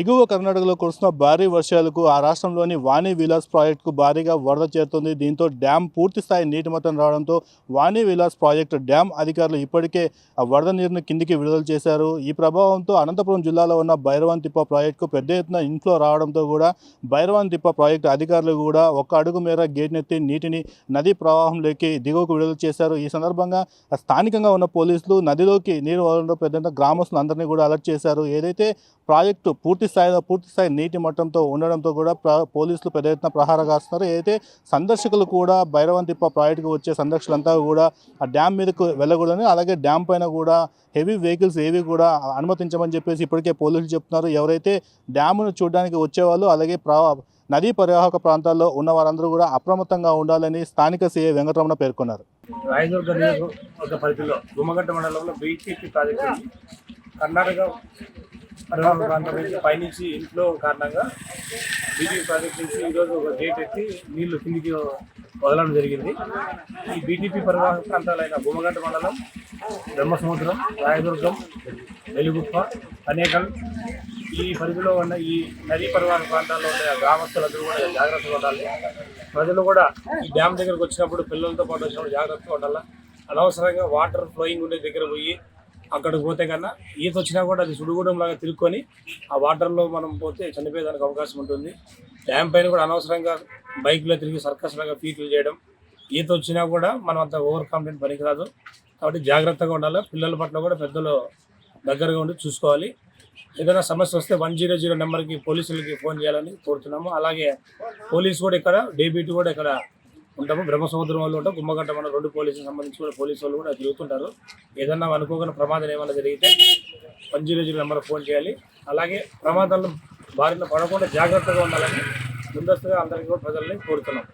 ఎగువ కర్ణాటకలో కురుస్తున్న భారీ వర్షాలకు ఆ రాష్ట్రంలోని వాణి విలాస్ ప్రాజెక్టుకు భారీగా వరద చేరుతుంది. దీంతో డ్యామ్ పూర్తి స్థాయి నీటి మతం రావడంతో వాణి విలాస్ ప్రాజెక్టు డ్యామ్ అధికారులు ఇప్పటికే ఆ వరద నీరును కిందికి విడుదల చేశారు. ఈ ప్రభావంతో అనంతపురం జిల్లాలో ఉన్న భైరవన్ తిప్ప ప్రాజెక్టుకు పెద్ద ఎత్తున ఇన్ఫ్లో రావడంతో కూడా భైరవన్ తిప్ప ప్రాజెక్టు అధికారులు కూడా ఒక్క అడుగు మేర గేట్నెత్తి నీటిని నదీ ప్రవాహంలోకి దిగువకు విడుదల చేశారు. ఈ సందర్భంగా స్థానికంగా ఉన్న పోలీసులు నదిలోకి నీరు వదలడంతో పెద్ద గ్రామస్తులందరినీ గ్రామస్తులు కూడా అలర్ట్ చేశారు. ఏదైతే ప్రాజెక్టు పూర్తి పూర్తి స్థాయిలో పూర్తి స్థాయి నీటి మట్టంతో ఉండడంతో కూడా పోలీసులు పెద్ద ఎత్తున ప్రహార కాస్తున్నారు ఏదైతే సందర్శకులు కూడా భైరవంతిప్ప ప్రాజెక్టుకు వచ్చే సందర్శకులంతా కూడా ఆ డ్యామ్ మీదకు వెళ్ళకూడదని అలాగే డ్యామ్ పైన కూడా హెవీ వెహికల్స్ ఏవి కూడా అనుమతించమని చెప్పేసి ఇప్పటికే పోలీసులు చెప్తున్నారు. ఎవరైతే డ్యామును చూడడానికి వచ్చేవాళ్ళు అలాగే ప్ర నదీ పరివాహక ప్రాంతాల్లో ఉన్న వారందరూ కూడా అప్రమత్తంగా ఉండాలని స్థానిక సీఏ వెంకటరమణ పేర్కొన్నారు. రాయదుర్గ నియోజకవర్గ పరిధిలో గుమ్మగడ్డ మండలంలో బీటీపీ ప్రాజెక్టు కర్ణాటక పరివాహక ప్రాంతం నుంచి పైనుంచి ఇంట్లో కారణంగా బీటీపీ ప్రాజెక్ట్ నుంచి ఈరోజు ఒక గేట్ ఎత్తి నీళ్ళు కిందికి వదలడం జరిగింది. ఈ బీటీపీ పరివాహక ప్రాంతాలైన గుమ్మగడ్డ మండలం బ్రహ్మసముద్రం రాయదుర్గం వెలుగుప్ప అనేకల్ ఈ పరిధిలో ఉన్న ఈ నదీ పరివాహక ప్రాంతాల్లో ఉండే గ్రామస్తులందరూ కూడా జాగ్రత్తగా ఉండాలి. ప్రజలు కూడా ఈ డ్యామ్ దగ్గరకు వచ్చినప్పుడు పిల్లలతో పాటు వచ్చినప్పుడు జాగ్రత్తగా ఉండాలి? అనవసరంగా వాటర్ ఫ్లోయింగ్ ఉండే దగ్గర పోయి అక్కడికి పోతే కన్నా ఈత వచ్చినా కూడా అది సుడిగూడెం లాగా తిరుక్కొని ఆ వాటర్లో మనం పోతే చనిపోయేదానికి అవకాశం ఉంటుంది. డ్యామ్ పైన కూడా అనవసరంగా బైక్లో తిరిగి సర్కస్ లాగా ఫీట్లు చేయడం ఈత వచ్చినా కూడా మనం అంత ఓవర్ కాన్ఫిడెంట్ పనికిరాదు. కాబట్టి జాగ్రత్తగా ఉండాలి. పిల్లల పట్ల కూడా పెద్దలు దగ్గరగా ఉండి చూసుకోవాలి. ఏదైనా సమస్య వస్తే వన్ జీరో జీరో నెంబర్కి పోలీసులకి ఫోన్ చేయాలని కోరుతున్నాము. అలాగే పోలీసు కూడా ఇక్కడ డేబీటీ కూడా ఇక్కడ ఉంటాము. బ్రహ్మసముద్రం వాళ్ళు ఉంటాం. గుమ్మగంట మన రెండు పోలీసులకు సంబంధించి కూడా పోలీసు వాళ్ళు కూడా తిరుగుతుంటారు. ఏదన్నా అనుకోకుండా ప్రమాదం ఏమైనా జరిగితే one zero zero number phone చేయాలి. అలాగే ప్రమాదాలను బారిన పడకుండా జాగ్రత్తగా ఉండాలని ముందస్తుగా అందరికీ కూడా ప్రజల్ని కోరుతున్నాం.